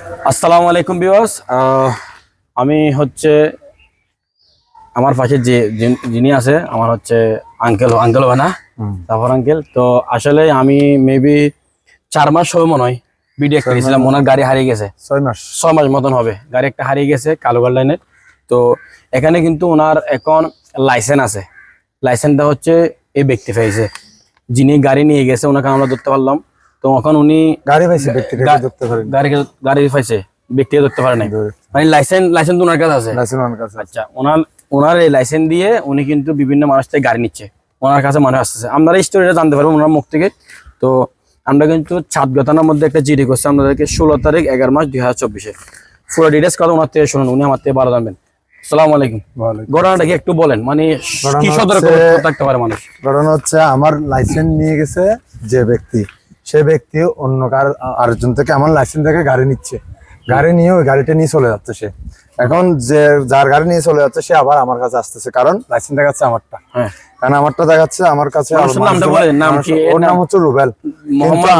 আসসালামু আলাইকুম বিওয়াস আমি হচ্ছে আমার পাশে যে যিন- আছে আমার হচ্ছে আঙ্কেল আঙ্কেল হবে না? তারপর আঙ্কেল তো আসলে আমি মেবি চার মাস হবে মনে হয় ভিডিও একটা গেছিলাম ওনার গাড়ি হারিয়ে গেছে। ছয় মাস। ছয় মাস মতন হবে গাড়ি একটা হারিয়ে গেছে কালোগার লাইনের তো এখানে কিন্তু ওনার এখন লাইসেন্স আছে। লাইসেন্সটা হচ্ছে এই ব্যক্তি পেয়েছে যিনি গাড়ি নিয়ে গেছে ওনাকে আমরা ধরতে পারলাম। তো এখন উনি গাড়ি পাইছে ব্যক্তিকে ধরতে পারেন। গাড়ি গাড়ি পাইছে ব্যক্তিকে ধরতে পারে নাই মানে লাইসেন্স লাইসেন্স তো ওনার কাছে আছে? লাইসেন্স আমার কাছে আচ্ছা ওনার ওনার এই লাইসেন্স দিয়ে উনি কিন্তু বিভিন্ন মানুষ থেকে গাড়ি নিচ্ছে। ওনার কাছে মানুষ আসতেছে। আপনারা এই স্টোরিটা জানতে পারবেন ওনার মুখ থেকে। তো আমরা কিন্তু ছাদ গতানোর মধ্যে একটা জিডি করছি। আপনাদেরকে ষোলো তারিখ এগারো মাস দুই হাজার চব্বিশে। পুরো ডিটেলস কথা ওনার থেকে শুনুন উনি আমার থেকে ভালো জানবেন। সালাম আলাইকুম। ঘটনাটা কি একটু বলেন। মানে কি সতর্ক থাকতে পারে মানুষ? ঘটনা হচ্ছে আমার লাইসেন্স নিয়ে গেছে যে ব্যক্তি। সে ব্যক্তি অন্য কার আরেকজন থেকে আমার লাইসেন্স থেকে গাড়ি নিচ্ছে। গাড়ি নিয়ে ওই গাড়িটা নিয়ে চলে যাচ্ছে সে। এখন যে যার গাড়ি নিয়ে চলে যাচ্ছে সে আবার আমার কাছে আসতেছে কারণ লাইসেন্স দেখাচ্ছে আমারটা। হ্যাঁ। কারণ আমারটা দেখাচ্ছে আমার কাছে ওর নাম? নাম হচ্ছে রুবেল।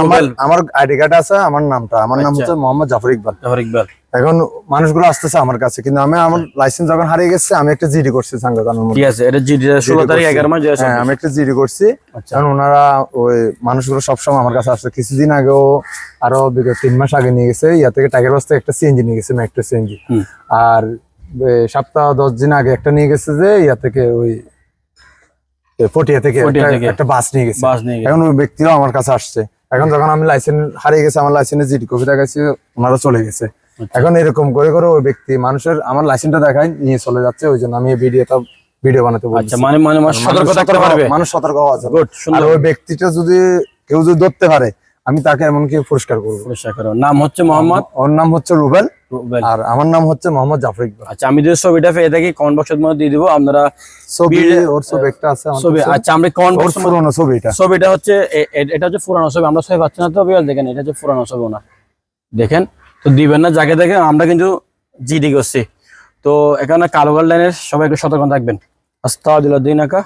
আমার আমার আইডি কার্ড আছে আমার নামটা। আমার নাম আচ্ছা। হচ্ছে মোহাম্মদ জাফর ইকবাল। জাফর ইকবাল। এখন মানুষগুলো আসতেছে আমার কাছে কিন্তু আমি আমার লাইসেন্স যখন হারিয়ে গেছে আমি একটা জিডি করছি সাংগঠনের মধ্যে ঠিক আছে এটা জিডি ষোলো তারিখ এগারো মাস দুই হাজার হ্যাঁ আমি একটা জিডি করছি। আচ্ছা। কারণ ওনারা ওই মানুষগুলো সবসময় আমার কাছে আসছে। কিছুদিন আগেও আরও বিগত তিন মাস আগে নিয়ে গেছে ইয়া থেকে টাইগার বাস থেকে একটা সিএনজি নিয়ে গেছে মেট্রো সিএনজি আর সপ্তাহ দশ দিন আগে একটা নিয়ে গেছে যে ইয়া থেকে ওই এ, পটিয়া থেকে একটা- বাস নিয়ে গেছে। বাস নিয়ে এখন ওই ব্যক্তিরাও আমার কাছে আসছে। এখন যখন আমি লাইসেন্স হারিয়ে গেছে আমার লাইসেন্সের জিডি কপি দেখাচ্ছি ওনারা চলে গেছে। আচ্ছা। এখন এরকম করে করে ওই ব্যক্তি মানুষের আমার লাইসেন্সটা দেখায় নিয়ে চলে যাচ্ছে ওই জন্য আমি এই ভিডিওটা ভিডিও বানাতে বলছি। আচ্ছা মানে মানে মানুষ সতর্ক মানুষ থাকতে পারবে মানুষ সতর্ক হওয়া যাবে গুড সুন্দর। ওই ব্যক্তিটা যদি কেউ যদি ধরতে পারে আমি তাকে এমনকি পুরস্কার করব? পরিষ্কার করো। নাম হচ্ছে মোহাম্মদ? ওর নাম হচ্ছে রুবেল। আর আমার নাম হচ্ছে মোহাম্মদ জাফর ইকবাল। আচ্ছা আমি যদি ছবিটা পেয়ে থাকি কমেন্ট বক্সের মধ্যে দিয়ে দিব। আপনারা ছবি ওর ছবি একটা আছে ছবি আচ্ছা আমরা কমেন্ট বক্স পুরোনো ছবি এটা ছবিটা। হচ্ছে এটা হচ্ছে পুরানো ছবি। আমরা ছবি পাচ্ছি না তো বিয়াল দেখেন এটা হচ্ছে পুরানো ছবি ওনার। দেখেন। তো দিবেন না, যাকে দেখে আমরা কিন্তু জিডি করছি। তো এখানে কালো লাইনের সবাই একটু সতর্ক থাকবেন। আস্তাউদ্দিন দিন আকা